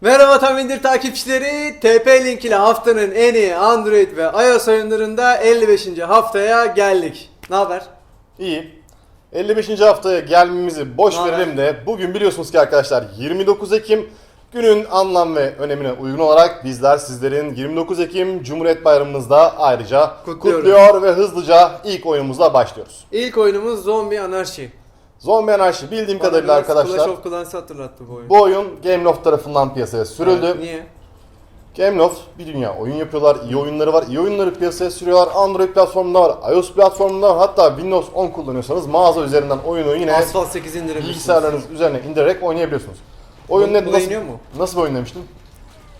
Merhaba Tamindir takipçileri. TP Link ile haftanın en iyi Android ve iOS oyunlarında 55. haftaya geldik. Ne haber? İyi. 55. haftaya gelmemizi boş Naber? verelim de bugün biliyorsunuz ki arkadaşlar 29 Ekim günün anlam ve önemine uygun olarak bizler sizlerin 29 Ekim Cumhuriyet Bayramımızda ayrıca Kutluyoruz. kutluyor ve hızlıca ilk oyunumuzla başlıyoruz. İlk oyunumuz Zombie Anarchy. Zombi Anarchy bildiğim Bana kadarıyla biraz arkadaşlar Clash of Clans'ı hatırlattı bu oyun. bu oyun Gameloft tarafından piyasaya sürüldü. Evet, niye? Gameloft bir dünya oyun yapıyorlar, iyi oyunları var, iyi oyunları piyasaya sürüyorlar. Android platformunda var, iOS platformunda var. Hatta Windows 10 kullanıyorsanız mağaza üzerinden oyunu yine Asphalt 8 indirebilirsiniz. bilgisayarlarınız üzerine indirerek oynayabiliyorsunuz. Oyun ne, nasıl, mu? nasıl bir oyun demiştin?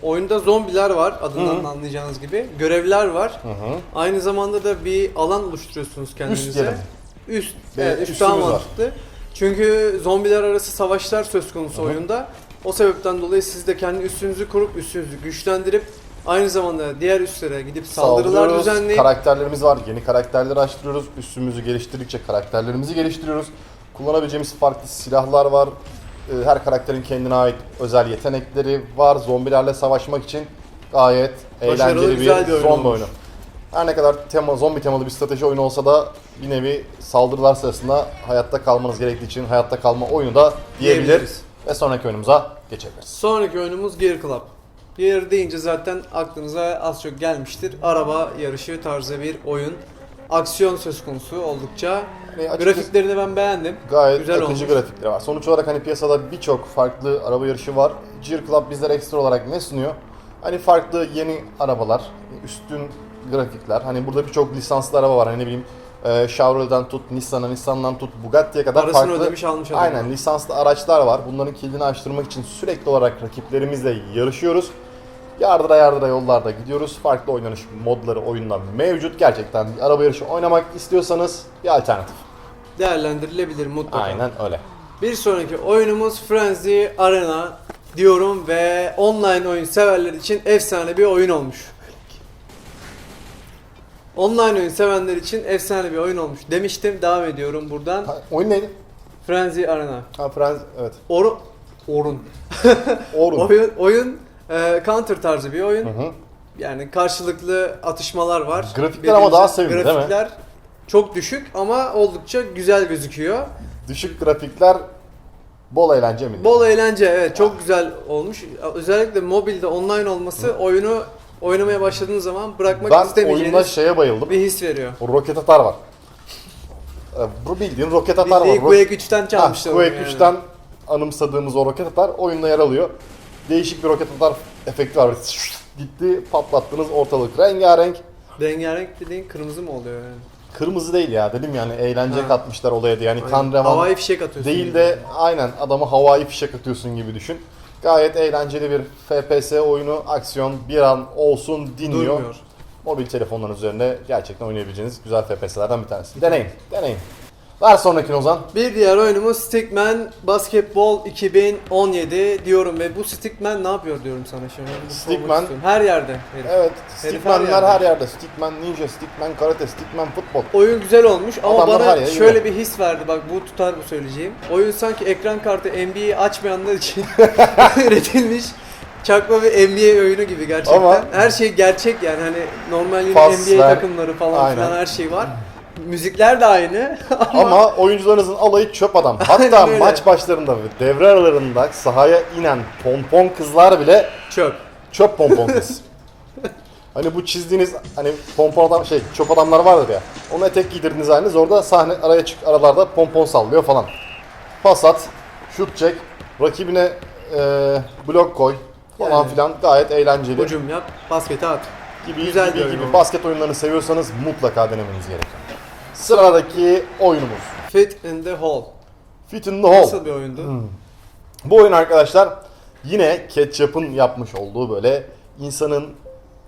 Oyunda zombiler var adından anlayacağınız gibi. Görevler var. Aynı zamanda da bir alan oluşturuyorsunuz kendinize. Üst. Bir Evet, üst daha var. Çünkü zombiler arası savaşlar söz konusu oyunda. O sebepten dolayı siz de kendi üstünüzü kurup üstünüzü güçlendirip aynı zamanda diğer üstlere gidip saldırılar Saldırıyoruz, düzenleyip Karakterlerimiz var, yeni karakterleri açtırıyoruz. Üstümüzü geliştirdikçe karakterlerimizi geliştiriyoruz. Kullanabileceğimiz farklı silahlar var. Ee, Her karakterin kendine ait özel yetenekleri var. Zombilerle savaşmak için gayet Başarılı, eğlenceli güzel bir, bir oyun zombi olmuş. oyunu. Her ne kadar tema, zombi temalı bir strateji oyunu olsa da bir nevi saldırılar sırasında hayatta kalmanız gerektiği için hayatta kalma oyunu da diyebilir. Diyebiliriz. Ve sonraki oyunumuza geçebiliriz. Sonraki oyunumuz Gear Club. Gear deyince zaten aklınıza az çok gelmiştir. Araba yarışı tarzı bir oyun. Aksiyon söz konusu oldukça. Açıkçası- Grafiklerini ben beğendim. Gayet Güzel akıcı olmuş. grafikleri var. Sonuç olarak hani piyasada birçok farklı araba yarışı var. Gear Club bizlere ekstra olarak ne sunuyor? Hani farklı yeni arabalar, üstün grafikler. Hani burada birçok lisanslı araba var. Hani ne bileyim e, Chevrolet'den tut, Nissan'a, Nissan'dan tut, Bugatti'ye kadar Parasını farklı. ödemiş almış adam. Aynen lisanslı araçlar var. Bunların kilidini açtırmak için sürekli olarak rakiplerimizle yarışıyoruz. Yardıra yardıra yollarda gidiyoruz. Farklı oynanış modları oyunda mevcut. Gerçekten araba yarışı oynamak istiyorsanız bir alternatif. Değerlendirilebilir mutlaka. Aynen öyle. Bir sonraki oyunumuz Frenzy Arena diyorum ve online oyun severler için efsane bir oyun olmuş. Online oyun sevenler için efsane bir oyun olmuş demiştim. Devam ediyorum buradan. Ha, oyun neydi? Frenzy Arena. Ha Frans, evet. Orun. Orun. Orun. Oyun, oyun e, counter tarzı bir oyun. Hı hı. Yani karşılıklı atışmalar var. Grafikler ama daha sevimli, değil mi? Grafikler çok düşük ama oldukça güzel gözüküyor. Düşük grafikler, bol eğlence mi? Bol eğlence evet çok güzel olmuş. Özellikle mobilde online olması oyunu oynamaya başladığınız zaman bırakmak ben oyunda istemeyeceğiniz şeye bayıldım. bir his veriyor. O roket atar var. Ee, Bu bildiğin roket atar var. Quake 3'ten Ha, çalmışlar. Quake onu yani. 3'ten anımsadığımız o roket atar oyunda yer alıyor. Değişik bir roket atar efekti var. Böyle Gitti patlattınız ortalık rengarenk. Rengarenk dediğin kırmızı mı oluyor yani? Kırmızı değil ya dedim yani eğlence Ha. katmışlar olaya da yani kan Aynen. revan Havai fişek atıyorsun. değil de aynen adamı havai fişek atıyorsun gibi düşün. Gayet eğlenceli bir FPS oyunu, aksiyon bir an olsun dinliyor. durmuyor. Mobil telefonların üzerinde gerçekten oynayabileceğiniz güzel FPS'lerden bir tanesi. Deneyin, deneyin. Ver sonrakini Ozan. Bir diğer oyunumuz Stickman Basketball 2017 diyorum ve bu Stickman ne yapıyor diyorum sana şimdi. Stickman- sormak istiyorum. her yerde. herif. Evet, yerde. her yerde. Stickman Ninja, Stickman Karate, Stickman Futbol. Oyun güzel olmuş ama Adamlar her bana yere şöyle bir his verdi bak bu tutar bu söyleyeceğim. Oyun sanki ekran kartı NBA'yi açmayanlar için üretilmiş çakma bir NBA oyunu gibi gerçekten. Ama- her şey gerçek yani hani normal yine Paslar, NBA takımları falan aynen. filan her şey var. Müzikler de aynı ama, Ama oyuncularınızın alayı çöp adam. Hatta Aynen öyle. maç başlarında ve devre aralarında sahaya inen pompon kızlar bile çöp. çöp pompon kız. hani bu çizdiğiniz hani pompon adam şey çöp adamlar vardır ya. Ona etek giydirdiniz haliniz orada sahne araya çık aralarda pompon sallıyor falan. Pas at, şut çek, rakibine eee, blok koy falan Yani. filan gayet eğlenceli. Hücum yap, basketi at. gibi Güzel bir gibi oyun gibi basket oyunlarını seviyorsanız mutlaka denemeniz gerekiyor. Sıradaki oyunumuz Fit in the Hole. Fit in the Hole. Nasıl bir oyundu? Bu oyun arkadaşlar yine Ketchup'ın yapmış olduğu böyle insanın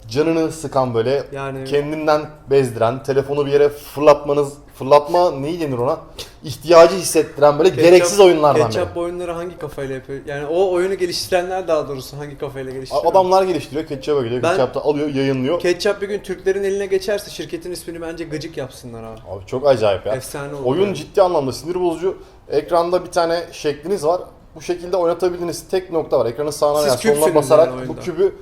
canını sıkan böyle Yani- kendinden bezdiren, telefonu bir yere fırlatmanız, fırlatma neyi denir ona? İhtiyacı hissettiren böyle gereksiz oyunlardan biri. Ketçap oyunları hangi kafayla yapıyor? Yani o oyunu geliştirenler daha doğrusu hangi kafayla geliştiriyor? Adamlar geliştiriyor, Ketchup'a gidiyor, Ketchup da alıyor, yayınlıyor. Ketçap bir gün Türklerin eline geçerse şirketin ismini bence gıcık yapsınlar abi. Abi çok acayip ya. Efsane olur. Oyun yani. ciddi anlamda sinir bozucu. Ekranda bir tane şekliniz var. bu şekilde oynatabildiğiniz tek nokta var. Ekranın sağına veya soluna basarak yani bu oyunda. kübü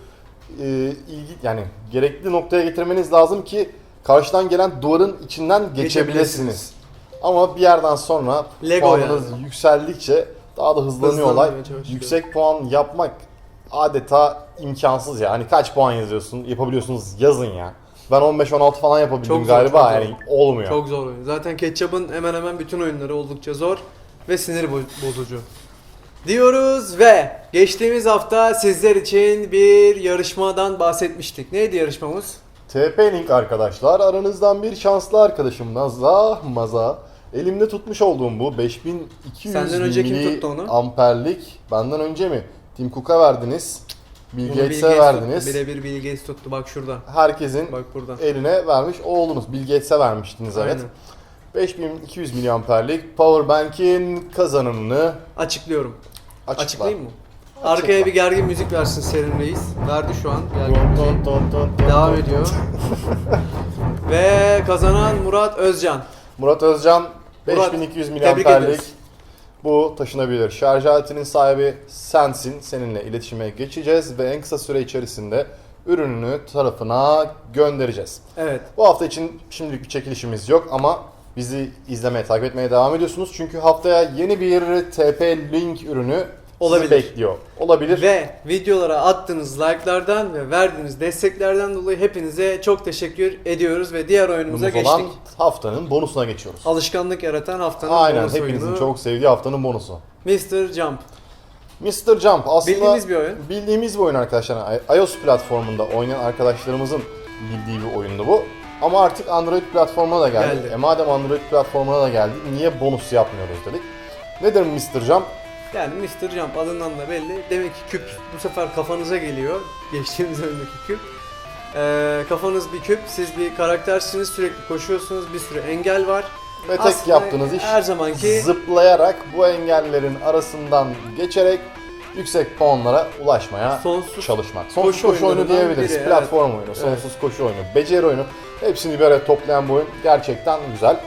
e, ilgi yani gerekli noktaya getirmeniz lazım ki karşıdan gelen duvarın içinden geçebilirsiniz. Ama bir yerden sonra Lego puanınız yani. yükseldikçe daha da hızlanıyor Hızlanmaya olay. çalışıyor. Yüksek puan yapmak adeta imkansız ya. Hani kaç puan yazıyorsun, yapabiliyorsunuz yazın ya. Ben 15-16 falan yapabildim Çok zor, galiba çok zor. yani olmuyor. Çok zor oyun. Zaten Ketchup'ın hemen hemen bütün oyunları oldukça zor ve sinir bo- bozucu. Diyoruz ve geçtiğimiz hafta sizler için bir yarışmadan bahsetmiştik. Neydi yarışmamız? TP-Link arkadaşlar aranızdan bir şanslı arkadaşım Naza Maza elimde tutmuş olduğum bu 5200 Senden önce kim mili tuttu onu? amperlik benden önce mi? Tim Cook'a verdiniz. Bill Bunu Gates'e Gates verdiniz. Tuttu. Birebir Bill Gates tuttu. Bak şurada. Herkesin Bak burada. eline vermiş oğlunuz. Bill Gates'e vermiştiniz evet. Aynen. 5200 miliamperlik Powerbank'in kazanımını Açıklıyorum. açıkla. Açıklayayım mı? Açıkla. Arkaya bir gergin müzik versin Serin Reis. Verdi şu an. Gergin Ton, müziği. ton, ton, ton, ton, Devam ton. ediyor. Ve kazanan Murat Özcan. Murat Özcan Murat, 5200 tebrik miliamperlik ederiz. bu taşınabilir şarj aletinin sahibi sensin. Seninle iletişime geçeceğiz ve en kısa süre içerisinde ürününü tarafına göndereceğiz. Evet. Bu hafta için şimdilik bir çekilişimiz yok ama bizi izlemeye, takip etmeye devam ediyorsunuz. Çünkü haftaya yeni bir TP Link ürünü Olabilir. sizi bekliyor. Olabilir. Ve videolara attığınız like'lardan ve verdiğiniz desteklerden dolayı hepinize çok teşekkür ediyoruz ve diğer oyunumuza Bonus geçtik. olan haftanın bonusuna geçiyoruz. Alışkanlık yaratan haftanın Aynen bonus hepinizin oyunu çok sevdiği haftanın bonusu. Mr. Jump. Mr. Jump aslında Bildiğimiz bir oyun. Bildiğimiz bir oyun arkadaşlar. İOS platformunda oynayan arkadaşlarımızın bildiği bir oyundu bu. Ama artık Android platformuna da geldi. Geldi. E madem Android platformuna da geldi niye bonus yapmıyoruz dedik. Nedir Mr. Jump? Yani Mr. Jump adından da belli. Demek ki küp bu sefer kafanıza geliyor. Geçtiğimiz oyundaki küp. Ee, kafanız bir küp, siz bir karaktersiniz, sürekli koşuyorsunuz, bir sürü engel var. Ve tek Aslında yaptığınız iş her zamanki zıplayarak bu engellerin arasından geçerek yüksek puanlara ulaşmaya sonsuz çalışmak. Sonsuz koşu koşu, oyunu diyebiliriz. biri, Platform oyunu, sonsuz koşu oyunu, beceri oyunu. Hepsini bir araya toplayan bu oyun gerçekten güzel.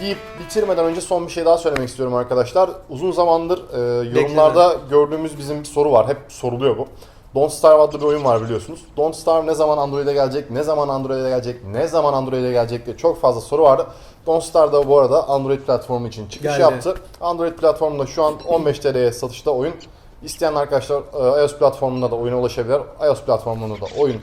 Deyip bitirmeden önce son bir şey daha söylemek istiyorum arkadaşlar. Uzun zamandır e, yorumlarda gördüğümüz bizim bir soru var. Hep soruluyor bu. Don't Starve adlı bir oyun var biliyorsunuz. Don't Starve ne zaman Android'e gelecek, ne zaman Android'e gelecek, ne zaman Android'e gelecek diye çok fazla soru vardı. Don't Starve da bu arada Android platformu için çıkış Geldi. yaptı. Android platformunda şu an 15 TL'ye satışta oyun. İsteyen arkadaşlar e, iOS platformunda da oyuna ulaşabilir. iOS platformunda da oyun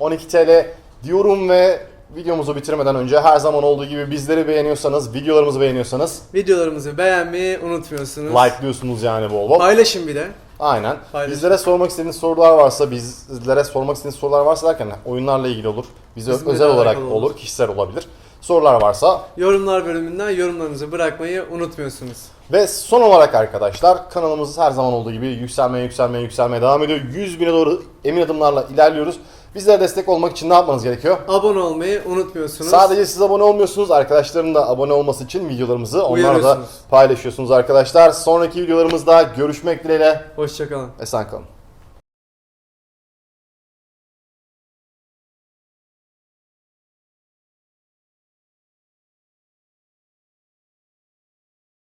12 TL diyorum ve videomuzu bitirmeden önce her zaman olduğu gibi bizleri beğeniyorsanız, videolarımızı beğeniyorsanız videolarımızı beğenmeyi unutmuyorsunuz. like diyorsunuz yani bol bol. Paylaşın bir de. Aynen. Paylaşın. Bizlere sormak istediğiniz sorular varsa, bizlere sormak istediğiniz sorular varsa derken oyunlarla ilgili olur. Bize Bizimle özel de olarak alakalı olur, olur. kişisel olabilir. Sorular varsa Yorumlar bölümünden yorumlarınızı bırakmayı unutmuyorsunuz. Ve son olarak arkadaşlar kanalımız her zaman olduğu gibi yükselmeye yükselmeye yükselmeye devam ediyor. 100 bine doğru emin adımlarla ilerliyoruz. Bizlere destek olmak için ne yapmanız gerekiyor? Abone olmayı unutmuyorsunuz. Sadece siz abone olmuyorsunuz. Arkadaşların da abone olması için videolarımızı onlarla da paylaşıyorsunuz arkadaşlar. Sonraki videolarımızda görüşmek dileğiyle. Hoşçakalın. Esen kalın.